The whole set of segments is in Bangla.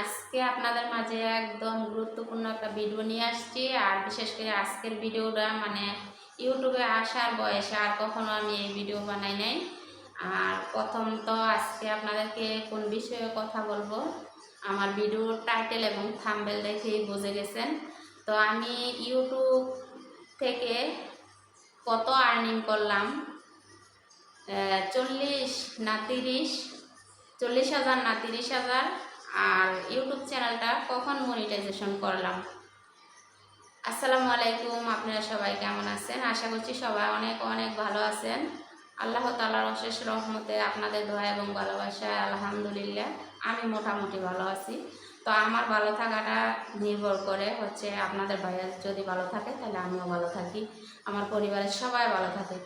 আজকে আপনাদের মাঝে একদম গুরুত্বপূর্ণ একটা ভিডিও নিয়ে আসছি। আর বিশেষ করে আজকের ভিডিওটা মানে ইউটিউবে আসার বয়সে আর কখনো আমি এই ভিডিও বানাই নাই। আর প্রথম তো আজকে আপনাদেরকে কোন বিষয়ে কথা বলব? আমার ভিডিওর টাইটেল এবং থাম্বেল দেখেই বুঝে গেছেন। তো আমি ইউটিউব থেকে কত আর্নিং করলাম? চল্লিশ না তিরিশ? চল্লিশ হাজার না তিরিশ হাজার? আর ইউটিউব চ্যানেলটা কখন মনিটাইজেশন করলাম? আসসালামু আলাইকুম, আপনারা সবাই কেমন আছেন? আশা করছি সবাই অনেক অনেক ভালো আছেন। আল্লাহ তালার অশেষ রহমতে আপনাদের দোয়া এবং ভালোবাসায় আলহামদুলিল্লাহ আমি মোটামুটি ভালো আছি। তো আমার ভালো থাকাটা নির্ভর করে হচ্ছে আপনাদের ভাইয়ের যদি ভালো থাকে তাহলে আমিও ভালো থাকি। আমার পরিবারের সবাই ভালো থাকে।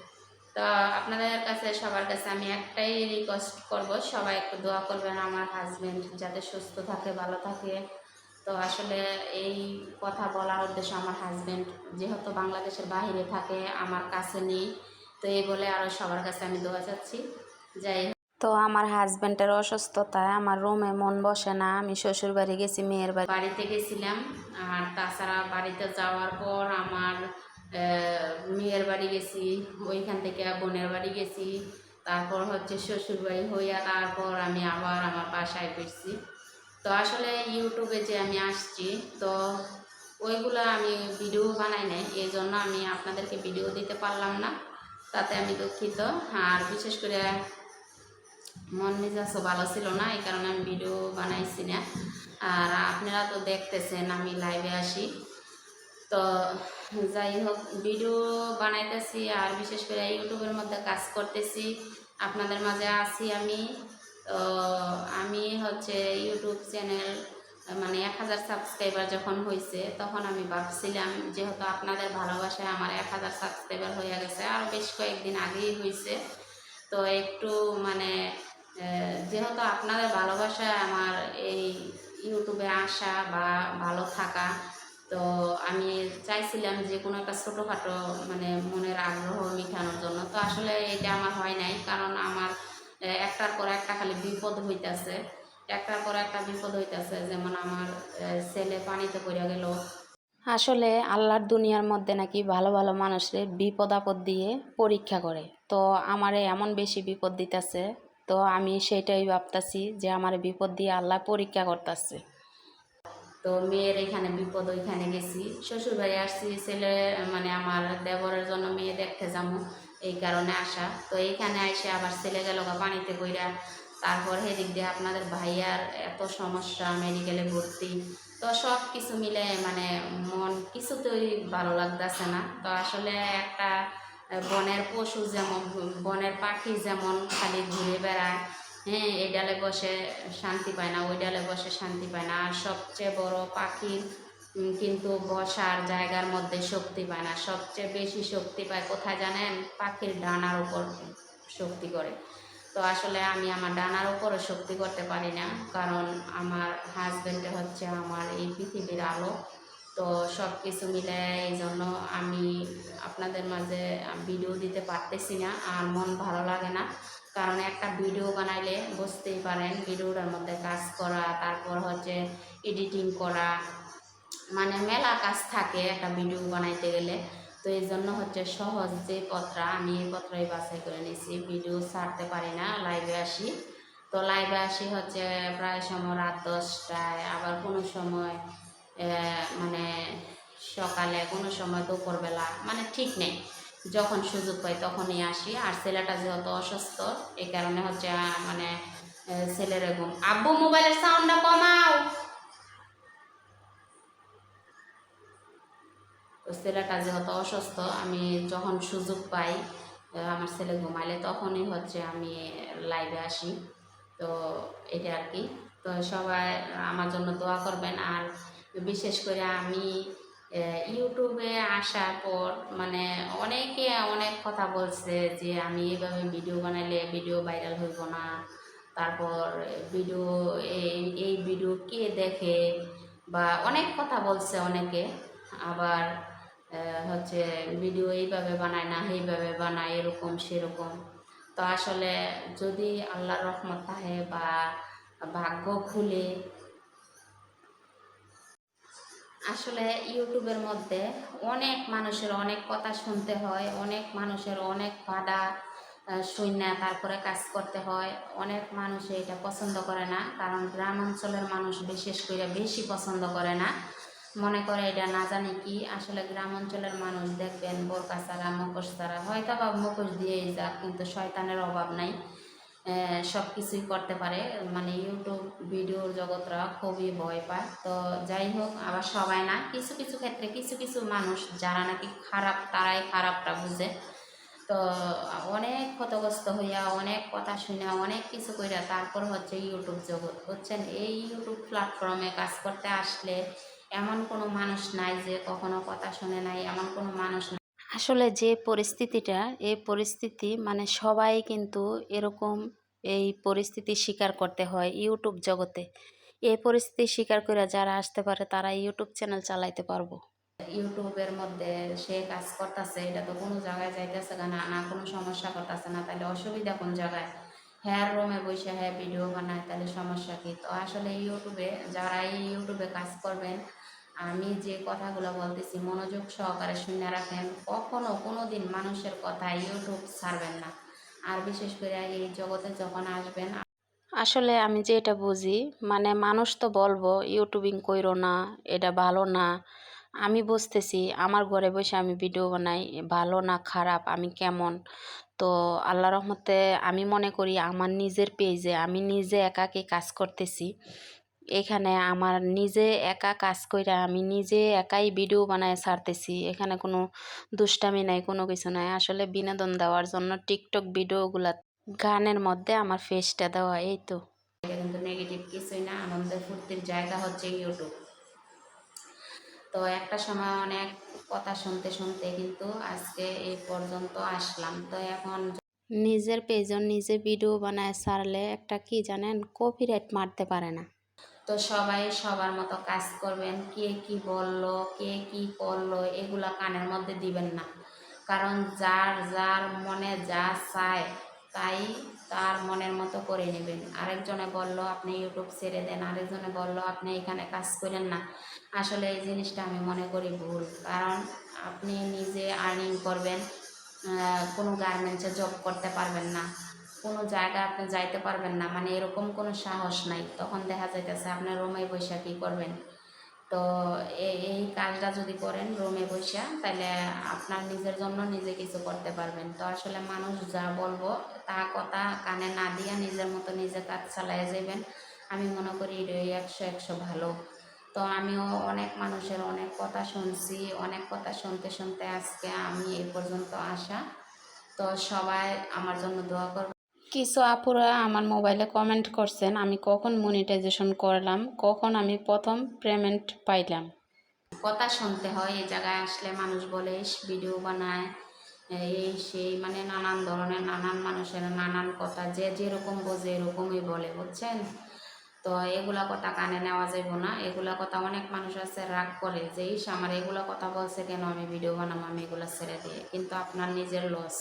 তো আপনাদের কাছে সবার কাছে আমি একটাই রিকোয়েস্ট করব সবাই একটু দোয়া করবেন আমার হাজব্যান্ড যাতে সুস্থ থাকে ভালো থাকে। তো আসলে এই কথা বলার উদ্দেশ্য আমার হাজবেন্ড যেহেতু বাংলাদেশের বাইরে থাকে আমার কাছে নেই। তো এই বলে আরও সবার কাছে আমি দোয়া চাচ্ছি। যাই তো আমার হাজবেন্ডের অসুস্থতায় আমার রুমে মন বসে না আমি শ্বশুর বাড়ি গেছি মেয়ের বাড়ি। বাড়িতে গেছিলাম আর তাছাড়া বাড়িতে যাওয়ার পর আমার মেয়ের বাড়ি গেছি, ওইখান থেকে বোনের বাড়ি গেছি, তারপর হচ্ছে শ্বশুর বাড়ি হইয়া তারপর আমি আবার আমার বাসায় ফিরছি। তো আসলে ইউটিউবে যে আমি আসছি, তো ওইগুলো আমি ভিডিও বানাই নাই এই জন্য আমি আপনাদেরকে ভিডিও দিতে পারলাম না, তাতে আমি দুঃখিত। আর বিশেষ করে মন মেজাজও ভালো ছিল না, এই কারণে আমি ভিডিও বানাইছি না। আর আপনারা তো দেখতেছেন, আমি লাইভে আসি। তো যাই হোক ভিডিও বানাইতেছি আর বিশেষ করে ইউটিউবের মধ্যে কাজ করতেছি। আপনাদের মাঝে আছি আমি। তো আমি হচ্ছে ইউটিউব চ্যানেল মানে এক হাজার সাবস্ক্রাইবার যখন হয়েছে তখন আমি ভাবছিলাম যেহেতু আপনাদের ভালোবাসায় আমার এক হাজার সাবস্ক্রাইবার হয়ে গেছে, আর বেশ কয়েকদিন আগেই হয়েছে তো একটু মানে যেহেতু আপনাদের ভালোবাসায় আমার এই ইউটিউবে আসা বা ভালো থাকা তো আমি চাইছিলাম যে কোনো একটা ছোটোখাটো মানে মনের আগ্রহ মিটানোর জন্য। তো আসলে এটা আমার হয় নাই, কারণ আমার একটার পর একটা খালি বিপদ হইতাছে। একটার পর একটা বিপদ হইতেছে, যেমন আমার ছেলে পানিতে পড়ে গেল। আসলে আল্লাহর দুনিয়ার মধ্যে নাকি ভালো ভালো মানুষের বিপদ আপদ দিয়ে পরীক্ষা করে। তো আমারে এমন বেশি বিপদ দিতেছে, তো আমি সেটাই ভাবতাছি যে আমার বিপদ দিয়ে আল্লাহ পরীক্ষা করতেছে। তো মেয়ের এখানে বিপদ ওইখানে গেছি। শ্বশুর বাড়ি আসছি, ছেলে মানে আমার দেবরের জন্য মেয়ে দেখতে যাব, এই কারণে আসা। তো এইখানে এসে আবার ছেলে গেল পানিতে বইরা। তারপর সেদিক দিয়ে আপনাদের ভাইয়ার এত সমস্যা মেডিকেলে ভর্তি। তো সব কিছু মিলে মানে মন কিছুতেই ভালো লাগতেছে না। তো আসলে একটা বনের পশু যেমন, বনের পাখি যেমন খালি ঘুরে বেড়ায় হ্যাঁ এই ডালে বসে শান্তি পায় না, ওই ডালে বসে শান্তি পায় না। আর সবচেয়ে বড় পাখির কিন্তু বসার জায়গার মধ্যে শক্তি পায় না। সবচেয়ে বেশি শক্তি পায় কোথায় জানেন? পাখির ডানার উপর শক্তি করে। তো আসলে আমি আমার ডানার উপরও শক্তি করতে পারি না, কারণ আমার হাজব্যান্ডে হচ্ছে আমার এই পৃথিবীর আলো। তো সব কিছু মিলে এই জন্য আমি আপনাদের মাঝে ভিডিও দিতে পারতেছি না, আর মন ভালো লাগে না। কারণ একটা ভিডিও বানাইলে বুঝতেই পারেন ভিডিওটার মধ্যে কাজ করা, তারপর হচ্ছে এডিটিং করা মানে মেলা কাজ থাকে একটা ভিডিও বানাইতে গেলে। তো এই জন্য হচ্ছে সহজ যে পত্রা আমি এই পত্রই বাছাই করে নিয়েছি, ভিডিও ছাড়তে পারি না লাইভে আসি। তো লাইভে আসি হচ্ছে প্রায় সময় রাত দশটায়, আবার কোনো সময় মানে সকালে, কোনো সময় দুপুরবেলা মানে ঠিক নেই। যখন সুযোগ পাই তখনই আসি। আর ছেলেটা যেহেতু অসুস্থ, এই কারণে হচ্ছে মানে ছেলের ঘুম আব্বু, মোবাইলের সাউন্ডটা কমাও! ছেলেটা যেহেতু অসুস্থ, আমি যখন সুযোগ পাই আমার ছেলে ঘুমাইলে তখনই হচ্ছে আমি লাইভে আসি। তো এটা আর কি। তো সবাই আমার জন্য দোয়া করবেন। আর বিশেষ করে আমি ইউটিউবে আসার পর মানে অনেকে অনেক কথা বলছে যে আমি এইভাবে ভিডিও বানাইলে ভিডিও ভাইরাল হইব না। তারপর ভিডিও এই ভিডিও কে দেখে বা অনেক কথা বলছে অনেকে। আবার হচ্ছে ভিডিও এইভাবে বানায় না এইভাবে বানায়, এরকম সেরকম। তো আসলে যদি আল্লাহর রহমত থাকে বা ভাগ্য খুলে আসলে ইউটিউবের মধ্যে অনেক মানুষের অনেক কথা শুনতে হয়, অনেক মানুষের অনেক বাধা শূন্য তারপরে কাজ করতে হয়। অনেক মানুষ এটা পছন্দ করে না, কারণ গ্রাম অঞ্চলের মানুষ বিশেষ করে বেশি পছন্দ করে না। মনে করে এটা না জানি কি, আসলে গ্রাম অঞ্চলের মানুষ দেখবেন বোরকা ছাড়া, মুখোশ ছাড়া হয়তো বা মুখোশ দিয়েই যাক, কিন্তু শয়তানের অভাব নাই। সব কিছুই করতে পারে। মানে ইউটিউব ভিডিওর জগৎরা খুবই ভয় পায়। তো যাই হোক, আবার সবাই না, কিছু কিছু ক্ষেত্রে কিছু কিছু মানুষ যারা নাকি খারাপ, তারাই খারাপটা বুঝে। তো অনেক ক্ষতগ্রস্ত হইয়া, অনেক কথা শুনে অনেক কিছু কইরা তারপর হচ্ছে ইউটিউব জগৎ। বুঝছেন? এই ইউটিউব প্ল্যাটফর্মে কাজ করতে আসলে এমন কোনো মানুষ নাই যে কখনো কথা শুনে নাই, এমন কোনো মানুষ আসলে যে পরিস্থিতিটা এই পরিস্থিতি মানে সবাই কিন্তু এরকম এই পরিস্থিতি স্বীকার করতে হয় ইউটিউব জগতে। এই পরিস্থিতি স্বীকার করে যারা আসতে পারে তারা ইউটিউব চ্যানেল চালাইতে পারব। ইউটিউবের মধ্যে সে কাজ করতেছে, এটা তো কোনো জায়গায় যাইতেছে না না কোনো সমস্যা করতেছে না তাহলে অসুবিধা কোন জায়গায়? হেয়ার রুমে বসে হ্যাঁ ভিডিও বানায় তাহলে সমস্যা কি? তো আসলে ইউটিউবে, যারা এই ইউটিউবে কাজ করবেন আমি যে কথাগুলো বলতেছি, মনোযোগ সহকারে শুনে রাখেন। কখনো কোনো দিন মানুষের কথা ইউটিউব ছাড়বেন না। আর বিশেষ করে এই জগতে যখন আসবেন আসলে আমি যে এটা বুঝি মানে মানুষ তো বলব ইউটিউবিং কইরো না, এটা ভালো না। আমি বুঝতেছি, আমার ঘরে বসে আমি ভিডিও বানাই, ভালো না খারাপ, আমি কেমন? তো আল্লাহ রহমতে আমি মনে করি, আমার নিজের পেজে আমি নিজে একাকে কাজ করতেছি। এখানে আমার নিজে একা কাজ কইরা আমি নিজে একাই ভিডিও বানায় ছাড়তেছি। এখানে কোনো দুষ্টামি নাই, কোনো কিছু নাই। আসলে বিনোদন দেওয়ার জন্য টিকটক ভিডিওগুলা গানের মধ্যে আমার ফেসটা দেওয়া, এই তো। কিন্তু নেগেটিভ কিছুই না আনন্দের ফুর্তির জায়গা হচ্ছে ইউটিউব তো একটা সময় অনেক কথা শুনতে শুনতে কিন্তু আজকে এই পর্যন্ত আসলাম। তো এখন নিজের পেজন নিজে ভিডিও বানায় ছাড়লে একটা কি জানেন কপিরাইট মারতে পারে না। তো সবাই সবার মতো কাজ করবেন, কে কি বলল, কে কি করল, এগুলা কানের মধ্যে দিবেন না। কারণ যার যার মনে যা চায়, তাই তার মনের মতো করে নেবেন। আরেকজনে বলল, আপনি ইউটিউব ছেড়ে দেন। আরেকজনে বলল, আপনি এখানে কাজ করেন না। আসলে এই জিনিসটা আমি মনে করি ভুল। কারণ আপনি নিজে আর্নিং করবেন কোনো গার্মেন্টসে জব করতে পারবেন না। কোনো জায়গা আপনি যাইতে পারবেন না মানে এরকম কোনো সাহস নাই। তখন দেখা যাইতেছে আপনার রোমে বৈশা কী করবেন? তো এই কাজটা যদি করেন রোমে বৈশা তাহলে আপনার নিজের জন্য নিজে কিছু করতে পারবেন। তো আসলে মানুষ যা বলব, তা কথা কানে না দিয়া নিজের মতো নিজে কাজ চালাই যাবেন আমি মনে করি একশো একশো ভালো। তো আমিও অনেক মানুষের অনেক কথা শুনছি, অনেক কথা শুনতে শুনতে আজকে আমি এই পর্যন্ত আসা। তো সবাই আমার জন্য দোয়া করবে কিছু আপুরা আমার মোবাইলে কমেন্ট করছেন, আমি কখন মনিটাইজেশন করলাম, কখন আমি প্রথম পেমেন্ট পাইলাম। কথা শুনতে হয়, এই জায়গায় আসলে মানুষ বলে ভিডিও বানায়, এই সেই মানে নানান ধরনের, নানান মানুষের নানান কথা, যে যেরকম বোঝে এরকমই বলে, বুঝছেন? তো এগুলা কথা কানে নেওয়া যাইব না, এগুলা কথা অনেক মানুষ আছে রাগ করে, যে, ইস, আমার এগুলা কথা বলছে কেন? আমি ভিডিও বানাবো আমি এগুলো ছেড়ে দিয়ে কিন্তু আপনার নিজের লস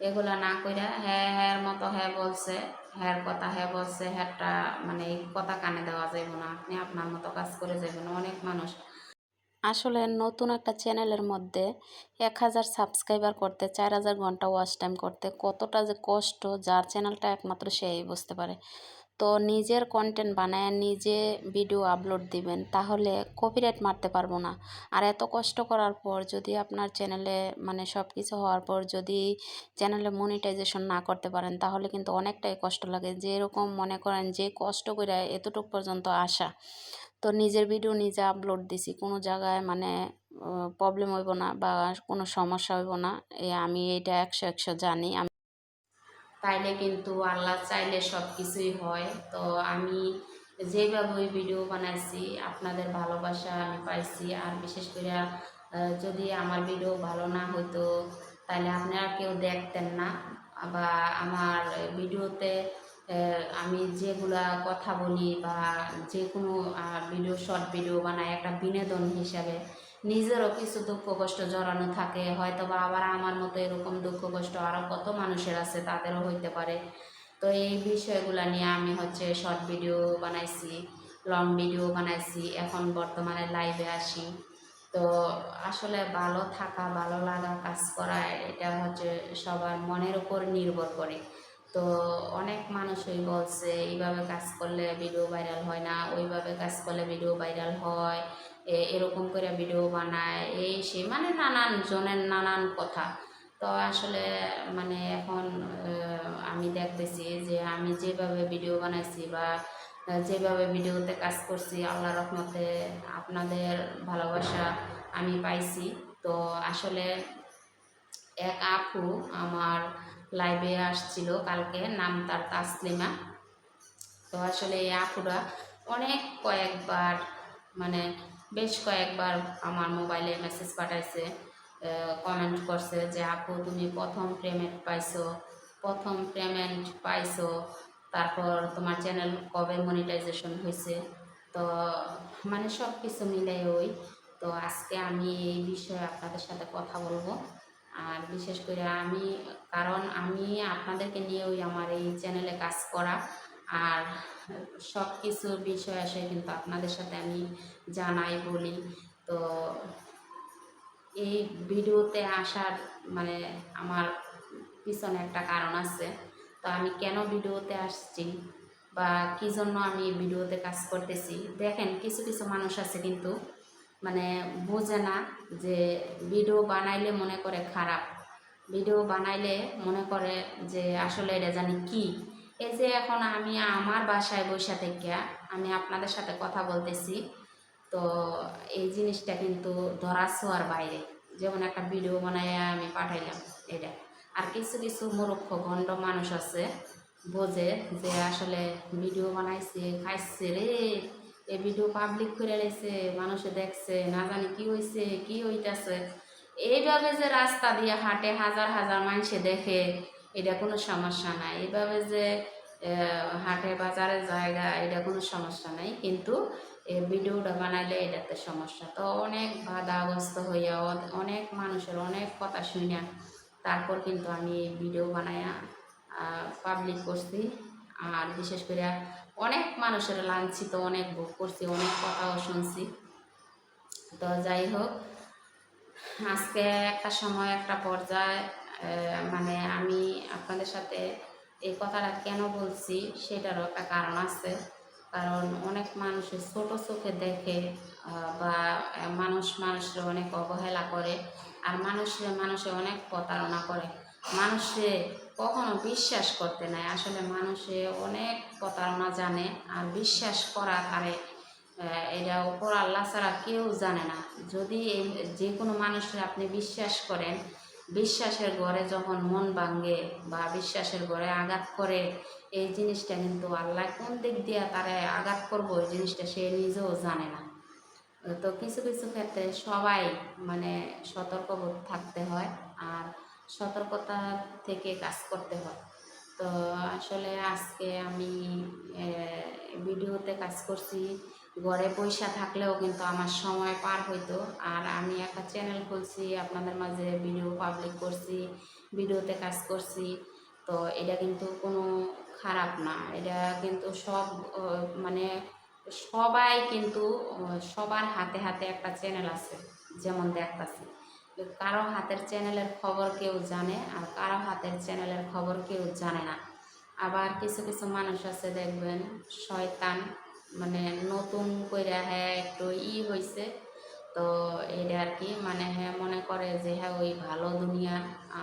এগুলা না কইরা হ্যাঁ হ্যাঁ মতো হ্যাঁ বলছে হ্যাঁ কথা হ্যাঁ বলছে হ্যাঁটা মানে এই কথা কানে দেওয়া যাইব না, আপনি আপনার মতো কাজ করে যাবেন অনেক মানুষ। আসলে নতুন একটা চ্যানেলের মধ্যে এক হাজার সাবস্ক্রাইবার করতে, চার হাজার ঘণ্টা ওয়াচ টাইম করতে কতটা যে কষ্ট, যার চ্যানেলটা একমাত্র সেই বুঝতে পারে। তো নিজের কন্টেন্ট বানায় নিজে ভিডিও আপলোড দিবেন, তাহলে কপিরাইট মারতে পারব না। আর এত কষ্ট করার পর যদি আপনার চ্যানেলে মানে সব কিছু হওয়ার পর যদি চ্যানেলে মনিটাইজেশন না করতে পারেন, তাহলে কিন্তু অনেকটাই কষ্ট লাগে। যেরকম মনে করেন যে কষ্ট করে এতটুকু পর্যন্ত আসা। তো নিজের ভিডিও নিজে আপলোড দিছি, কোনো জায়গায় মানে প্রবলেম হইব না বা কোনো সমস্যা হইব না। আমি এটা একশো একশো জানি। আমি তাইলে কিন্তু আল্লাহ চাইলে সব কিছুই হয়। তো আমি যেভাবে ওই ভিডিও বানাইছি, আপনাদের ভালোবাসা আমি পাইছি। আর বিশেষ করে যদি আমার ভিডিও ভালো না হইতো তাহলে আপনারা কেউ দেখতেন না। বা আমার ভিডিওতে আমি যেগুলা কথা বলি বা যে কোনো ভিডিও, শর্ট ভিডিও বানাই একটা বিনোদন হিসাবে নিজেরও কিছু দুঃখ কষ্ট জড়ানো থাকে। হয়তো বা আবার আমার মতো এরকম দুঃখ কষ্ট আরও কত মানুষের আছে তাদেরও হইতে পারে। তো এই বিষয়গুলো নিয়ে আমি হচ্ছে শর্ট ভিডিও বানাইছি লং ভিডিও বানাইছি, এখন বর্তমানে লাইভে আসি। তো আসলে ভালো থাকা, ভালো লাগা কাজ করা, এটা হচ্ছে সবার মনের উপর নির্ভর করে। তো অনেক মানুষই বলছে, এইভাবে কাজ করলে ভিডিও ভাইরাল হয় না। ওইভাবে কাজ করলে ভিডিও ভাইরাল হয়। এরকম করে ভিডিও বানায়, এই সে মানে নানান জনের নানান কথা। তো আসলে মানে এখন আমি দেখতেছি যে আমি যেভাবে ভিডিও বানাইছি বা যেভাবে ভিডিওতে কাজ করছি, আল্লাহ রহমতে আপনাদের ভালোবাসা আমি পাইছি। তো আসলে এক আপু আমার লাইভে আসছিল কালকে, নাম তার তাসলিমা। তো আসলে এই আপুরা অনেক কয়েকবার মানে বেশ কয়েকবার আমার মোবাইলে মেসেজ পাঠাইছে কমেন্ট করছে যে, আপু, তুমি প্রথম পেমেন্ট পাইছো, প্রথম পেমেন্ট পাইছো, তারপর তোমার চ্যানেল কবে মনিটাইজেশন হয়েছে তো মানে সব কিছু মিলে ওই, তো আজকে আমি এই বিষয়ে আপনাদের সাথে কথা বলব। আর বিশেষ করে আমি, কারণ আমি আপনাদেরকে নিয়ে ওই আমার এই চ্যানেলে কাজ করা। আর সব কিছু বিষয় আসে কিন্তু আপনাদের সাথে আমি জানাই বলি। তো এই ভিডিওতে আসার মানে আমার পিছনে একটা কারণ আছে। তো আমি কেন ভিডিওতে আসছি বা কী জন্য আমি ভিডিওতে কাজ করতেছি, দেখেন কিছু কিছু মানুষ আছে কিন্তু মানে বোঝে না যে ভিডিও বানাইলে মনে করে খারাপ, ভিডিও বানাইলে মনে করে যে আসলে এটা জানি কি। এই যে এখন আমি আমার বাসায় বসে থেকে আমি আপনাদের সাথে কথা বলতেছি। তো এই জিনিসটা কিন্তু ধরা ছোঁয়ার বাইরে। যেমন একটা ভিডিও বানাই আমি পাঠাইলাম এটা। আর কিছু কিছু মূর্খ গণ্ড মানুষ আছে, বোঝে যে আসলে ভিডিও বানাইছে, খাইছে রে। এই ভিডিও পাবলিক করে রয়েছে মানুষে দেখছে, না জানি কি হয়েছে কি হইতাছে। এইভাবে যে রাস্তা দিয়ে হাঁটে হাজার হাজার মানুষে দেখে এটা কোনো সমস্যা নাই। এভাবে যে হাটে বাজারে জায়গা, এটা কোনো সমস্যা নাই। কিন্তু ভিডিওটা বানাইলে এটাতে সমস্যা। তো অনেক বাধাগ্রস্ত হইয়া অনেক মানুষের অনেক কথা শুনিয়া, তারপর কিন্তু আমি ভিডিও বানাইয়া পাবলিক করছি। আর বিশেষ করে অনেক মানুষের লাঞ্ছিত, অনেক ভোগ করছি, অনেক কথাও শুনছি। তো যাই হোক, আজকে একটা সময়, একটা পর্যায়ে মানে আমি আপনাদের সাথে এই কথাটা কেন বলছি সেটারও একটা কারণ আছে। কারণ অনেক মানুষের ছোট চোখে দেখে বা মানুষ মানুষের অনেক অবহেলা করে, আর মানুষের মানুষে অনেক প্রতারণা করে। মানুষে কখনো বিশ্বাস করতে নাই। আসলে মানুষে অনেক প্রতারণা জানে, আর বিশ্বাস করা তারে এটা উপর আল্লাহ ছাড়া কেউ জানে না। যদি যে কোনো মানুষের আপনি বিশ্বাস করেন বিশ্বাসের ঘরে যখন মন ভাঙ্গে বা বিশ্বাসের ঘরে আঘাত করে, এই জিনিসটা কিন্তু আল্লাহ কোন দিক দিয়ে তারে আঘাত করব, এই জিনিসটা সে নিজেও জানে না। তো কিছু কিছু ক্ষেত্রে সবাই মানে সতর্কবোধ থাকতে হয় আর সতর্কতা থেকে কাজ করতে হয়। তো আসলে আজকে আমি ভিডিওতে কাজ করছি। ঘরে পয়সা থাকলেও কিন্তু আমার সময় পার হইতো। আর আমি একটা চ্যানেল খুলছি, আপনাদের মাঝে ভিডিও পাবলিক করছি ভিডিওতে কাজ করছি। তো এটা কিন্তু কোনো খারাপ না। এটা কিন্তু সব মানে সবাই কিন্তু সবার হাতে হাতে একটা চ্যানেল আছে, যেমন দেখতাছি। কারও হাতের চ্যানেলের খবর কেউ জানে, আর কারও হাতের চ্যানেলের খবর কেউ জানে না। আবার কিছু কিছু মানুষ আছে দেখবেন, শয়তান। মানে নতুন করে হ্যাঁ একটু ই হয়েছে তো এটা আর কি মানে হ্যাঁ মনে করে যে হ্যাঁ ওই ভালো দুনিয়া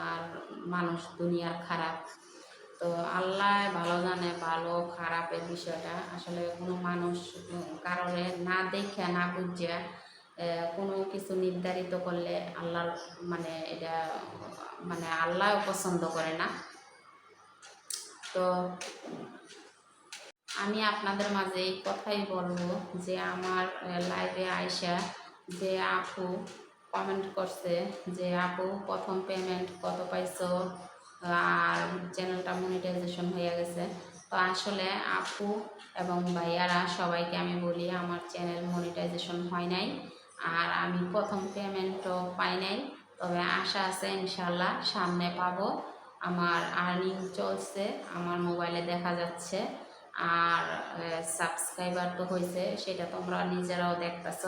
আর মানুষ দুনিয়ার খারাপ। তো আল্লাহ ভালো জানে ভালো খারাপের বিষয়টা। আসলে কোনো মানুষ কারণে না দেখে, না বুঝে কোনো কিছু নির্ধারিত করলে আল্লাহর মানে এটা মানে আল্লাহ পছন্দ করে না। তো আমি আপনাদের মাঝে এই কথাই বলব যে আমার লাইভে আয়সা যে আপু কমেন্ট করছে যে, আপু, প্রথম পেমেন্ট কত পাইছো? আর চ্যানেলটা মনিটাইজেশন হয়ে গেছে। তো আসলে আপু এবং ভাইয়ারা সবাইকে আমি বলি, আমার চ্যানেল মনিটাইজেশন হয় নাই। আর আমি প্রথম পেমেন্টও পাই নাই। তবে আশা আছে ইনশাল্লাহ সামনে পাবো। আমার আর্নিং চলছে, আমার মোবাইলে দেখা যাচ্ছে। আর সাবস্ক্রাইবার তো হয়েছে সেটা তোমরা নিজেরাও দেখতেছ।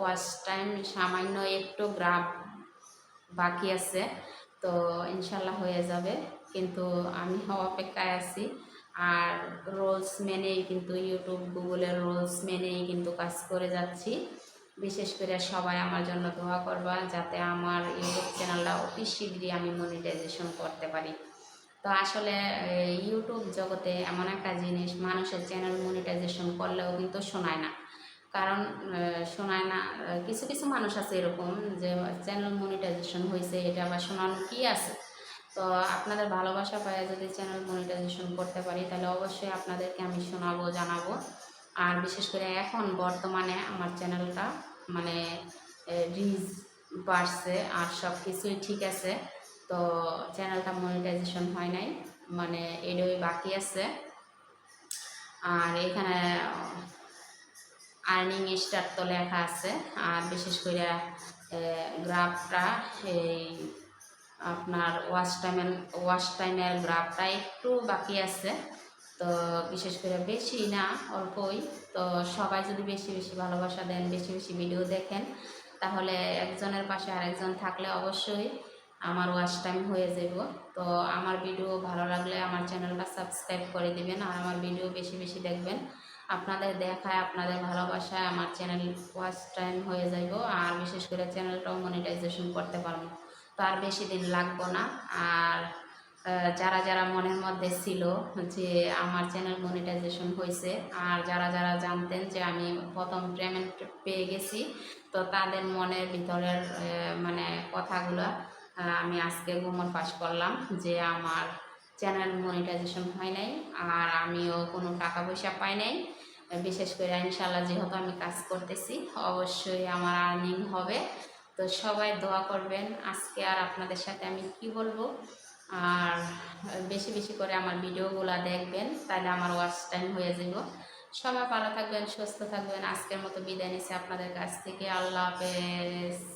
ওয়াচ টাইম সামান্য একটু গ্রাফ বাকি আছে, তো ইনশাল্লাহ হয়ে যাবে। কিন্তু আমি অপেক্ষায় আছি। আর রোলস মেনেই কিন্তু ইউটিউব গুগলের রোলস মেনেই কিন্তু কাজ করে যাচ্ছি। বিশেষ করে সবাই আমার জন্য দোয়া করবা, যাতে আমার ইউটিউব চ্যানেলটা অতি শীঘ্রই আমি মনিটাইজেশন করতে পারি। তো আসলে ইউটিউব জগতে এমন একটা জিনিস, মানুষের চ্যানেল মনিটাইজেশন করলেও কিন্তু শোনায় না। কারণ শোনায় না কিছু কিছু মানুষ আছে এরকম যে চ্যানেল মনিটাইজেশন হয়েছে এটা আবার শোনানো কি আছে? তো আপনাদের ভালোবাসা পায় যদি চ্যানেল মনিটাইজেশন করতে পারি, তাহলে অবশ্যই আপনাদেরকে আমি শোনাবো, জানাব। আর বিশেষ করে এখন বর্তমানে আমার চ্যানেলটা মানে রিচ বাড়ছে আর সব কিছুই ঠিক আছে। তো চ্যানেলটা মনিটাইজেশন হয় নাই। মানে এটাই বাকি আছে। আর এখানে আর্নিং স্টার তো লেখা আছে। আর বিশেষ করে গ্রাফটা এই, আপনার ওয়াশ টাইমের ওয়াশ টাইমের গ্রাফটা একটু বাকি আছে। তো বিশেষ করে বেশি না, অল্পই। তো সবাই যদি বেশি বেশি ভালোবাসা দেন, বেশি বেশি ভিডিও দেখেন, তাহলে একজনের পাশে আরেকজন থাকলে অবশ্যই আমার ওয়াচ টাইম হয়ে যাব তো আমার ভিডিও ভালো লাগলে আমার চ্যানেলটা সাবস্ক্রাইব করে দিবেন আর আমার ভিডিও বেশি বেশি দেখবেন। আপনাদের দেখায়, আপনাদের ভালোবাসায় আমার চ্যানেল ওয়াচ টাইম হয়ে যাব আর বিশেষ করে চ্যানেলটাও মনিটাইজেশন করতে পারব। তো আর বেশি দিন লাগবো না। আর যারা যারা মনের মধ্যে ছিল যে আমার চ্যানেল মনিটাইজেশন হয়েছে আর যারা যারা জানতেন যে আমি প্রথম পেমেন্ট পেয়ে গেছি, তো তাদের মনের ভিতরের মানে কথাগুলো আমি আজকে গুমর পাস করলাম যে আমার চ্যানেল মনিটাইজেশন হয় নাই আর আমিও কোনো টাকা পয়সা পাই নাই। বিশেষ করে ইনশাল্লাহ যেহেতু আমি কাজ করতেছি, অবশ্যই আমার আর্নিং হবে। তো সবাই দোয়া করবেন, আজকে আর আপনাদের সাথে আমি কি বলব? আর বেশি বেশি করে আমার ভিডিওগুলো দেখবেন, তাহলে আমার ওয়াচ টাইম হয়ে যাব সবাই ভালো থাকবেন, সুস্থ থাকবেন। আজকের মতো বিদায় নিচ্ছি আপনাদের কাছ থেকে। আল্লাহ হাফেজ।